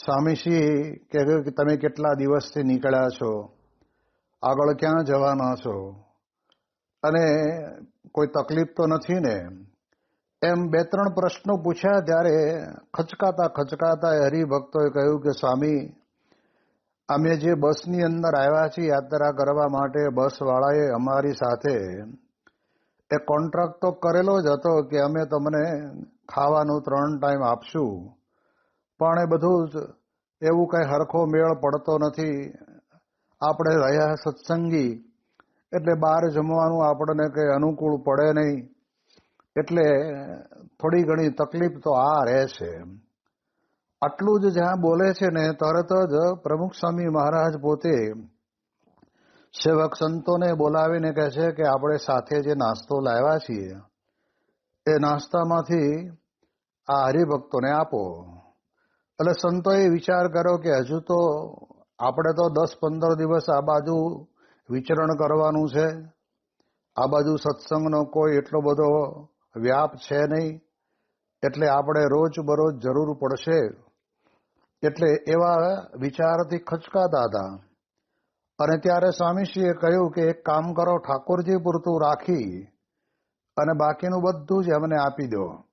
સ્વામીશ્રી કહ્યું કે તમે કેટલા દિવસથી નીકળ્યા છો? આગળ ક્યાં જવાના છો? અને કોઈ તકલીફ તો નથી ને? એમ બે ત્રણ પ્રશ્નો પૂછ્યા ત્યારે ખચકાતા ખચકાતા હરિભક્તોએ કહ્યું કે, સ્વામી, અમે જે બસની અંદર આવ્યા છીએ યાત્રા કરવા માટે બસ વાળાએ અમારી સાથે એ કોન્ટ્રાક્ટ તો કરેલો જ હતો કે અમે તમને ખાવાનું ત્રણ ટાઈમ આપશું. પણ એ બધું જ એવું કઈ હરખો મેળ પડતો નથી. આપણે રહ્યા સત્સંગી, એટલે બહાર જમવાનું આપણને કઈ અનુકૂળ પડે નહીં. એટલે થોડી ઘણી તકલીફ તો આ રહેશે આટલું જ જ્યાં બોલે છે ને, તરત જ પ્રમુખ સ્વામી મહારાજ પોતે સેવક સંતોને બોલાવીને કહે છે કે આપણે સાથે જે નાસ્તો લાવ્યા છીએ, એ નાસ્તામાંથી આ હરિભક્તોને આપો. એટલે સંતોએ વિચાર કર્યો કે હજુ તો આપણે તો દસ પંદર દિવસ આ બાજુ વિચરણ કરવાનું છે. આ બાજુ સત્સંગનો કોઈ એટલો બધો વ્યાપ છે નહીં. એટલે આપણે રોજ બરોજ જરૂર પડશે. એટલે એવા વિચારથી ખચકાતા હતા. અને ત્યારે સ્વામીશ્રીએ કહ્યું કે એક કામ કરો, ઠાકોરજી પૂરતું રાખી અને બાકીનું બધું જ એમને આપી દો.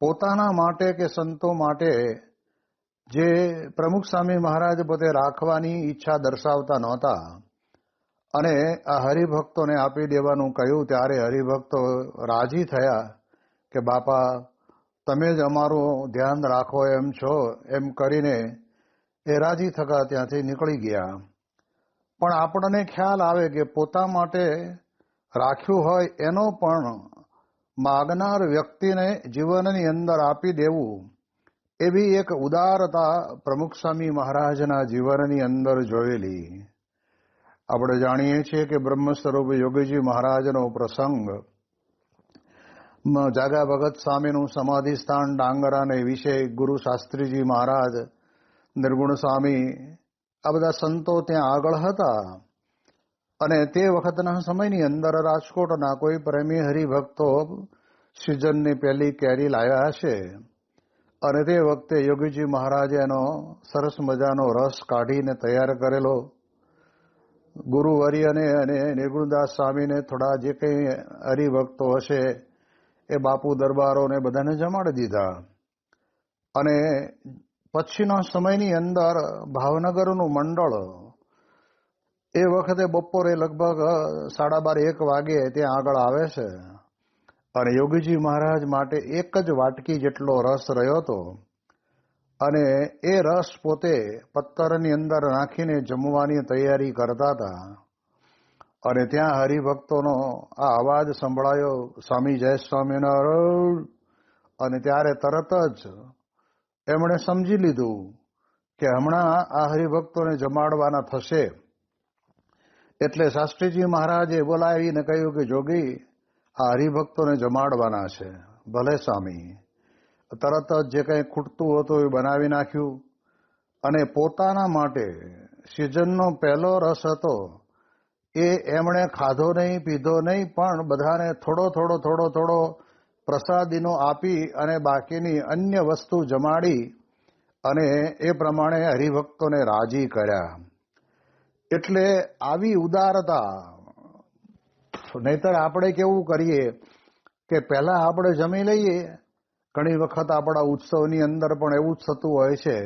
પોતાના માટે કે સંતો માટે જે પ્રમુખ સ્વામી મહારાજ પોતે રાખવાની ઈચ્છા દર્શાવતા નહોતા અને આ હરિભક્તોને આપી દેવાનું કહ્યું ત્યારે હરિભક્તો રાજી થયા કે, બાપા, તમે જ અમારું ધ્યાન રાખો એમ છો. એમ કરીને એ રાજી થકા ત્યાંથી નીકળી ગયા. પણ આપણને ખ્યાલ આવે કે પોતા માટે રાખ્યું હોય એનો પણ માગનાર વ્યક્તિને જીવનની અંદર આપી દેવું, એવી એક ઉદારતા પ્રમુખ સ્વામી મહારાજના જીવનની અંદર જોયેલી. આપણે જાણીએ છીએ કે બ્રહ્મ સ્વરૂપ યોગીજી મહારાજનો પ્રસંગ જાગા ભગત સ્વામીનું સમાધિ સ્થાન ડાંગરાને વિશે ગુરુ શાસ્ત્રીજી મહારાજ, નિર્ગુણ સ્વામી, આ બધા સંતો ત્યાં આગળ હતા. અને તે વખતના સમયની અંદર રાજકોટના કોઈ પ્રેમી હરિભક્તો સિઝનની પહેલી કેરી લાવ્યા હશે. અને તે વખતે યોગીજી મહારાજે એનો સરસ મજાનો રસ કાઢીને તૈયાર કરેલો. ગુરુવર્યને અને નિર્ગુણદાસ સ્વામીને થોડા જે કંઈ હરિભક્તો હશે એ બાપુ દરબારોને બધાને જમાડી દીધા. અને પછીના સમયની અંદર ભાવનગરનું મંડળ એ વખતે બપોરે લગભગ સાડા બાર, એક વાગે ત્યાં આગળ આવે છે. અને યોગીજી મહારાજ માટે એક જ વાટકી જેટલો રસ રહ્યો હતો. અને એ રસ પોતે પત્તરની અંદર નાખીને જમવાની તૈયારી કરતા હતા. અને ત્યાં હરિભક્તોનો આ અવાજ સંભળાયો, સ્વામી જય સ્વામિનારાયણ. અને ત્યારે તરત જ એમણે સમજી લીધું કે હમણાં આ હરિભક્તોને જમાડવાના થશે. એટલે શાસ્ત્રીજી મહારાજે બોલાવીને કહ્યું કે, જોગી, આ હરિભક્તોને જમાડવાના છે. ભલે સ્વામી. તરત જ જે કંઈ ખૂટતું હતું એ બનાવી નાખ્યું અને પોતાના માટે સિઝનનો પહેલો રસ હતો. એ એમણે ખાધો નહીં, પીધો નહીં, પણ બધાને થોડો થોડો થોડો થોડો પ્રસાદીનો આપી અને બાકીની અન્ય વસ્તુ જમાડી અને એ પ્રમાણે હરિભક્તોને રાજી કર્યા. એટલે આવી ઉદારતા, નહીતર આપણે કેવું કરીએ કે પહેલા આપણે જમી લઈએ. ઘણી વખત આપણા ઉત્સવની અંદર પણ એવું જ થતું હોય છે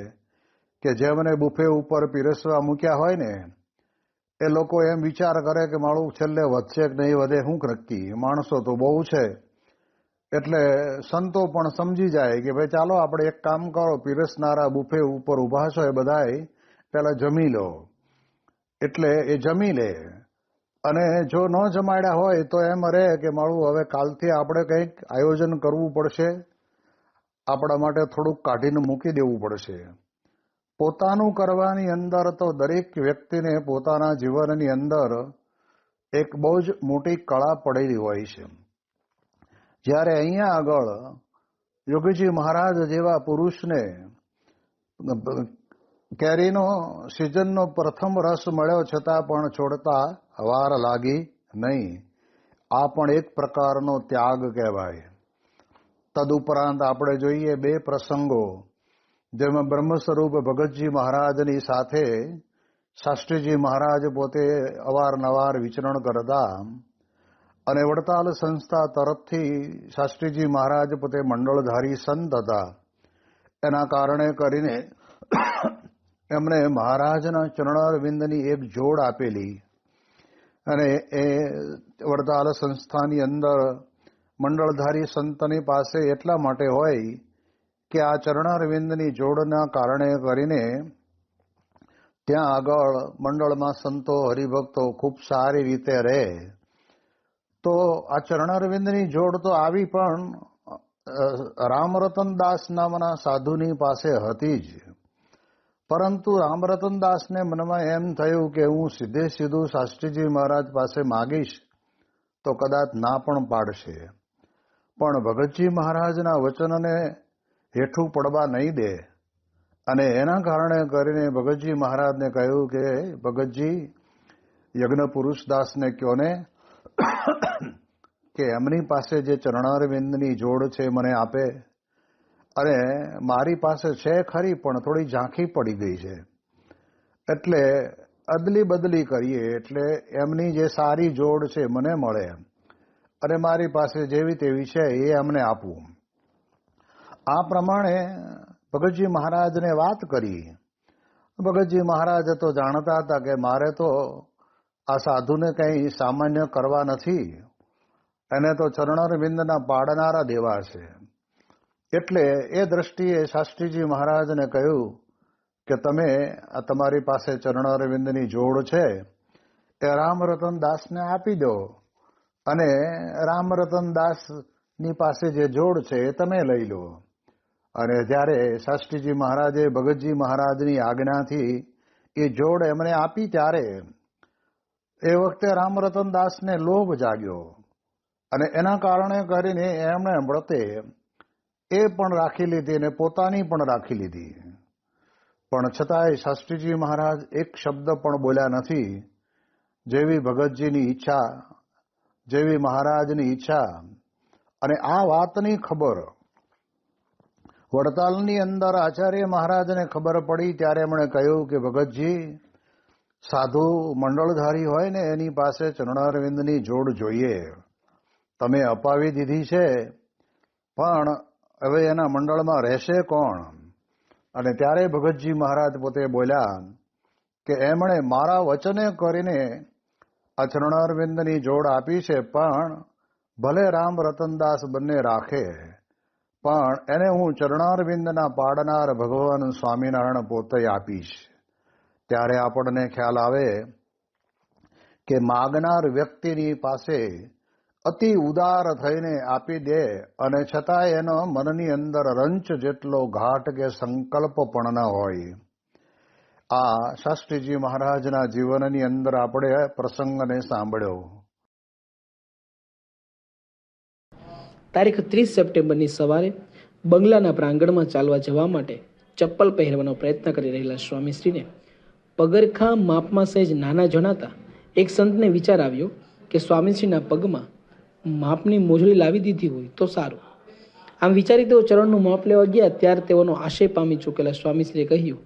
કે જેમને બુફે ઉપર પીરસવા મૂક્યા હોય ને, એ લોકો એમ વિચાર કરે કે મારું છેલ્લે વધશે કે નહીં વધે શું નક્કી માણસો તો બહુ છે. એટલે સંતો પણ સમજી જાય કે ભાઈ ચાલો આપણે એક કામ કરો, પીરસનારા બુફે ઉપર ઊભા છો એ બધાય, પહેલા જમી લો. એટલે એ જમી લે. અને જો ન જમાડ્યા હોય તો એમ રહે કે મારું હવે કાલથી આપણે કંઈક આયોજન કરવું પડશે. આપણા માટે થોડુંક કાઢીને મૂકી દેવું પડશે. પોતાનું કરવાની અંદર તો દરેક વ્યક્તિને પોતાના જીવનની અંદર એક બહુ જ મોટી કળા પડેલી હોય છે. જ્યારે અહીંયા આગળ યોગીજી મહારાજ જેવા પુરુષને કેરીનો સિઝનનો પ્રથમ રસ મળ્યો છતાં પણ છોડતા વાર લાગી નહીં. આ પણ એક પ્રકારનો ત્યાગ કહેવાય. તદુપરાંત આપણે જોઈએ બે પ્રસંગો, જેમાં બ્રહ્મ સ્વરૂપ ભગતજી મહારાજની સાથે શાસ્ત્રીજી મહારાજ પોતે અવારનવાર વિચરણ કરતા અને વડતાલ સંસ્થા તરફથી શાસ્ત્રીજી મહારાજ પોતે મંડળધારી સંત હતા. એના કારણે કરીને એમણે મહારાજના ચરણારવિંદની એક જોડ આપેલી અને એ વડતાલ સંસ્થાની અંદર મંડળધારી સંતની પાસે એટલા માટે હોય કે આ ચરણારવિંદની જોડના કારણે કરીને ત્યાં આગળ મંડળમાં સંતો હરિભક્તો ખૂબ સારી રીતે રહે. તો આ ચરણારવિંદની જોડ તો આવી પણ રામરતન દાસ નામના સાધુની પાસે હતી જ. પરંતુ રામરતન દાસને મનમાં એમ થયું કે હું સીધે સીધું શાસ્ત્રીજી મહારાજ પાસે માગીશ, તો કદાચ ના પણ પાડશે. પણ ભગતજી મહારાજના વચનને હેઠું પડવા નહીં દે. અને એના કારણે કરીને ભગતજી મહારાજને કહ્યું કે, ભગતજી યજ્ઞ પુરુષ દાસને કયો ને કે એમની પાસે જે ચરણારવિંદની જોડ છે, મને આપે. અને મારી પાસે છે ખરી, પણ થોડી ઝાંખી પડી ગઈ છે. એટલે અદલી બદલી કરીએ, એટલે એમની જે સારી જોડ છે મને મળે અને મારી પાસે જેવી તેવી છે, એ એમને આપવું આ પ્રમાણે ભગતજી મહારાજને વાત કરી. ભગતજી મહારાજ તો જાણતા હતા કે મારે તો આ સાધુને કંઈ સામાન્ય કરવા નથી. એને તો ચરણારવિંદના પાડનારા દેવા છે. એટલે એ દ્રષ્ટિએ શાસ્ત્રીજી મહારાજને કહ્યું કે તમે આ તમારી પાસે ચરણારવિંદની જોડ છે, એ રામરતન દાસને આપી દો અને રામરતન દાસની પાસે જે જોડ છે એ તમે લઈ લો. અને જ્યારે શાસ્ત્રીજી મહારાજે ભગતજી મહારાજની આજ્ઞાથી એ જોડ એમણે આપી ત્યારે એ વખતે રામરતન દાસને લોભ જાગ્યો અને એના કારણે કરીને એમણે વ્રતે એ પણ રાખી લીધી અને પોતાની પણ રાખી લીધી. પણ છતાંય શાસ્ત્રીજી મહારાજ એક શબ્દ પણ બોલ્યા નથી. જેવી ભગતજીની ઈચ્છા, જેવી મહારાજની ઈચ્છા અને આ વાતની ખબર. વડતાલની અંદર આચાર્ય મહારાજને ખબર પડી ત્યારે એમણે કહ્યું કે ભગતજી, સાધુ મંડળધારી હોય ને એની પાસે ચરણારવિંદની જોડ જોઈએ. તમે અપાવી દીધી છે, પણ હવે એના મંડળમાં રહેશે કોણ? અને ત્યારે ભગતજી મહારાજ પોતે બોલ્યા કે, એમણે મારા વચને કરીને આ ચરણારવિંદની જોડ આપી છે, પણ ભલે રામ રતનદાસ બંને રાખે, પણ એને હું ચરણારવિંદના પાડનાર ભગવાન સ્વામિનારાયણ પોતે આપીશ. ત્યારે આપણને ખ્યાલ આવે કે માગનાર વ્યક્તિની પાસે અતિ ઉદાર થઈને આપી દે અને છતાં એનો મનની અંદર રંચ જેટલો ઘાટ કે સંકલ્પ પણ ન હોય. આ શાસ્ત્રીજી મહારાજના જીવનની અંદર આપણે પ્રસંગને સાંભળ્યો. તારીખ ત્રીસ સપ્ટેમ્બરની સવારે બંગલાના પ્રાંગણમાં ચાલવા જવા માટે ચપ્પલ પહેરવાનો પ્રયત્ન કરી રહેલા સ્વામીશ્રીને પગરખા માપમાં સહેજ નાના જણાતા એક સંતને વિચાર આવ્યો કે સ્વામીશ્રીના પગમાં માપની મોજડી લાવી દીધી હોય તો સારું. આમ વિચારી તેઓ ચરણનું માપ લેવા ગયા, ત્યારે તેઓનો આશય પામી ચૂકેલા સ્વામીશ્રીએ કહ્યું,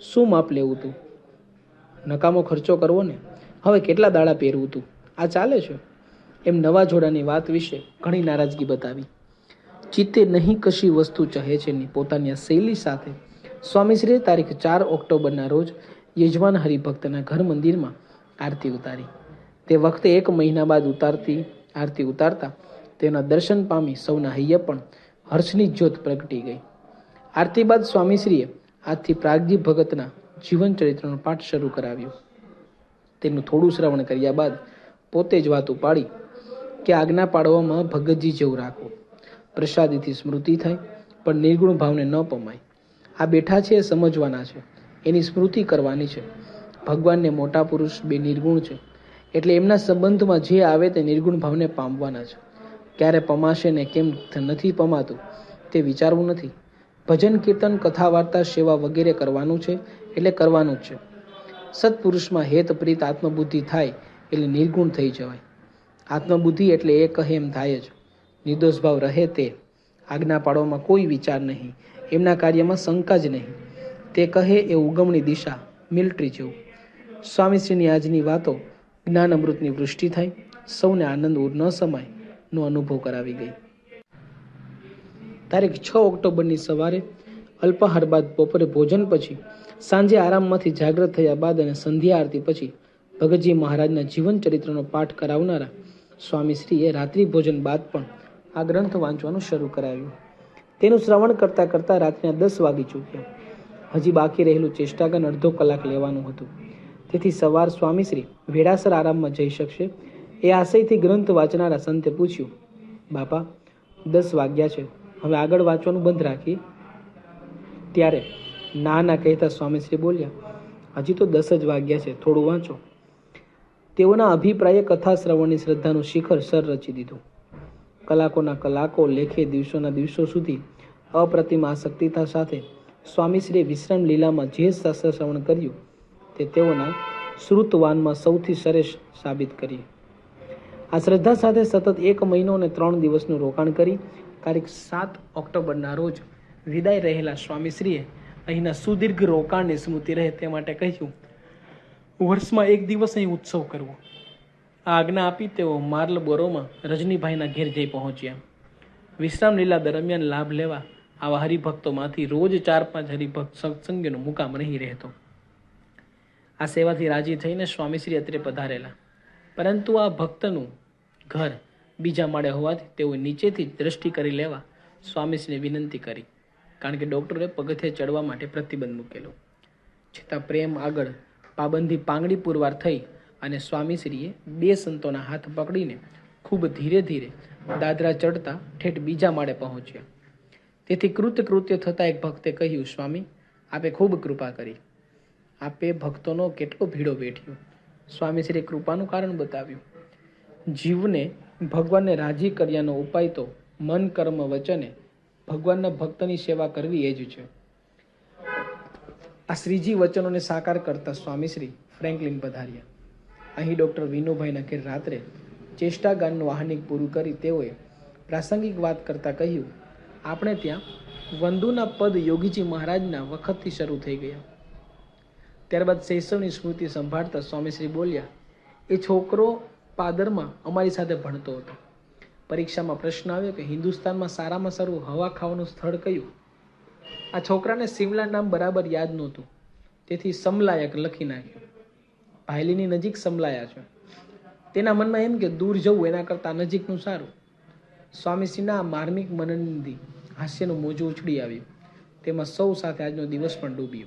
શું માપ લેવું તું? નકામો ખર્ચો કરવો ને? હવે કેટલા દાડા પહેરવું તું? આ ચાલે છે? એમ નવા જોડાની વાત વિશે ઘણી નારાજગી બતાવી. ચિત્તે નહીં કશી વસ્તુ ચહે છે ની પોતાની આ શૈલી સાથે. સ્વામીશ્રીએ તારીખ ચાર ઓક્ટોબરના રોજ યજમાન હરિભક્તના ઘર મંદિરમાં આરતી ઉતારી. તે વખતે એક મહિના બાદ ઉતારતી આરતી ઉતારતા તેના દર્શન પામી સૌના હૈયે પણ હર્ષની જ્યોત પ્રગટી ગઈ. આરતી બાદ સ્વામીશ્રીએ આજથી પ્રાગજી ભગતના જીવન ચરિત્રનો પાઠ શરૂ કરાવ્યો. તેનું થોડું શ્રવણ કર્યા બાદ પોતે જ વાત ઉપાડી કે આજ્ઞા પાડવામાં ભગતજી જેવું રાખવું પ્રસાદીથી સ્મૃતિ થાય પણ નિર્ગુણ ભાવને ન પમાય. આ બેઠા છે એ સમજવાના છે. એની સ્મૃતિ કરવાની છે. ભગવાનને મોટા પુરુષ બે નિર્ગુણ છે. એટલે એમના સંબંધમાં જે આવે તે નિર્ગુણ ભાવને પામવાના છે. ક્યારે પમાશે ને કેમ નથી પમાતું, તે વિચારવું નથી. ભજન, કીર્તન, કથા, વાર્તા, સેવા વગેરે કરવાનું છે, એટલે કરવાનું જ છે. સત્પુરુષમાં હેતપ્રીત આત્મબુદ્ધિ થાય, એટલે નિર્ગુણ થઈ જવાય. આત્મબુદ્ધિ એટલે એ કહે એમ થાય જ. નિર્દોષ ભાવ રહે તે. આજ્ઞા પાડવામાં કોઈ વિચાર નહીં. એમના કાર્યમાં શંકા જ નહીં. તે કહે એ ઉગમની દિશા, મિલિટરી જેવું. સ્વામીશ્રીની આજની વાતો જ્ઞાન અમૃતની વૃષ્ટિ થાય, સૌને આનંદ ઉર ન સમાય નો અનુભવ કરાવી ગઈ. તારીખ છ ઓક્ટોબરની સવારે અલ્પાહાર બાદ બપોરે ભોજન પછી સાંજે આરામમાંથી જાગૃત થયા બાદ અને સંધ્યા આરતી પછી ભગતજી મહારાજના જીવન ચરિત્રનો પાઠ કરાવનારા સ્વામીશ્રીએ રાત્રિ ભોજન બાદ પણ આ ગ્રંથ વાંચવાનું શરૂ કરાવ્યું. તેનું શ્રવણ કરતાં કરતાં રાત્રિના દસ વાગી ચૂક્યા. હજી બાકી રહેલું ચેષ્ટાગન અડધો કલાક લેવાનું હતું. તેથી સવાર સ્વામીશ્રી વેળાસર આરામમાં જઈ શકશે. એ આશયથી ગ્રંથ વાંચનારા સંતે પૂછ્યું, બાપા, દસ વાગ્યા છે. હવે આગળ વાંચવાનું બંધ રાખી ત્યારે ના ના કહેતા સ્વામીશ્રી બોલ્યા, હજી તો દસ જ વાગ્યા છે, થોડું વાંચો. તેઓના અભિપ્રાયે કથા શ્રવણની શ્રદ્ધાનું શિખર સર રચી દીધું. કલાકોના કલાકો, લેખે દિવસોના દિવસો સુધી અપ્રતિમ આસક્તિતા સાથે સ્વામીશ્રીએ વિશ્રામ લીલામાં જે શાસ્ત્ર શ્રવણ કર્યું તે તેઓના શ્રુતવાનમાં સૌથી શ્રેષ્ઠ સાબિત કરી. આ શ્રદ્ધા સાથે સતત એક મહિનો અને ત્રણ દિવસનું રોકાણ કરી તારીખ સાત ઓક્ટોબરના રોજ વિદાય રહેલા સ્વામીશ્રીએ અહીંના સુદીર્ઘ રોકાણની સ્મૃતિ રહે તે માટે કહ્યું, વર્ષમાં એક દિવસ અહીં ઉત્સવ કરવો. આ આજ્ઞા આપી તેઓ માર્લબોરોમાં રજનીભાઈના ઘેર જઈ પહોંચ્યા. વિશ્રામ લીલા દરમિયાન લાભ લેવા આવા હરિભક્તોમાંથી રોજ ચાર પાંચ હરિભક્ત સત્સંગીનો મુકામ રહી રહેતો. આ સેવાથી રાજી થઈને સ્વામીશ્રી અત્રે પધારેલા. પરંતુ આ ભક્તનું ઘર બીજા માળે હોવાથી તેઓ નીચેથી દ્રષ્ટિ કરી લેવા સ્વામીશ્રીને વિનંતી કરી. કારણ કે ડૉક્ટરે પગથિયે ચડવા માટે પ્રતિબંધ મૂકેલો. છતાં પ્રેમ આગળ પાબંદી પાંગડી પુરવાર થઈ અને સ્વામીશ્રીએ બે સંતોના હાથ પકડીને ખૂબ ધીરે ધીરે દાદરા ચડતા ઠેઠ બીજા માળે પહોંચ્યા. તેથી કૃતકૃત્ય થતાં એક ભક્તે કહ્યું, સ્વામી, આપે ખૂબ કૃપા કરી. આપે ભક્તોનો કેટલો ભીડો બેઠ્યો સ્વામીશ્રીએ કૃપાનું કારણ બતાવ્યું. જીવને ભગવાનને રાજી કર્યાનો ઉપાય તો મન, કર્મ, વચને ભગવાનના ભક્તની સેવા કરવી એ જ છે. આ શ્રીજી વચનોને સાકાર કરતા સ્વામીશ્રી ફ્રેન્કલિન પધાર્યા. અહીં ડૉક્ટર વિનુભાઈના ઘેર રાત્રે ચેષ્ટા ગાનનું વાહનિક પૂરું કરી તેઓએ પ્રાસંગિક વાત કરતાં કહ્યું, આપણે ત્યાં વંદુના પદ યોગીજી મહારાજના વખતથી શરૂ થઈ ગયા. ત્યારબાદ શૈશવની સ્મૃતિ સંભાળતા સ્વામીશ્રી બોલ્યા, એ છોકરો પાદરમાં અમારી સાથે ભણતો હતો. પરીક્ષામાં પ્રશ્ન આવ્યો કે હિન્દુસ્તાનમાં સારામાં સારું હવા ખાવાનું સ્થળ કયું? આ છોકરાને સિમલા નામ બરાબર યાદ નહોતું. તેથી સમલાયક લખી નાખ્યું. ભાયલીની નજીક સમલાયા છે. તેના મનમાં એમ કે દૂર જવું એના કરતાં નજીકનું સારું. સ્વામીશ્રીના માર્મિક મનનથી હાસ્યનું મોજું ઉછળી આવ્યું. તેમાં સૌ સાથે આજનો દિવસ પણ ડૂબ્યો.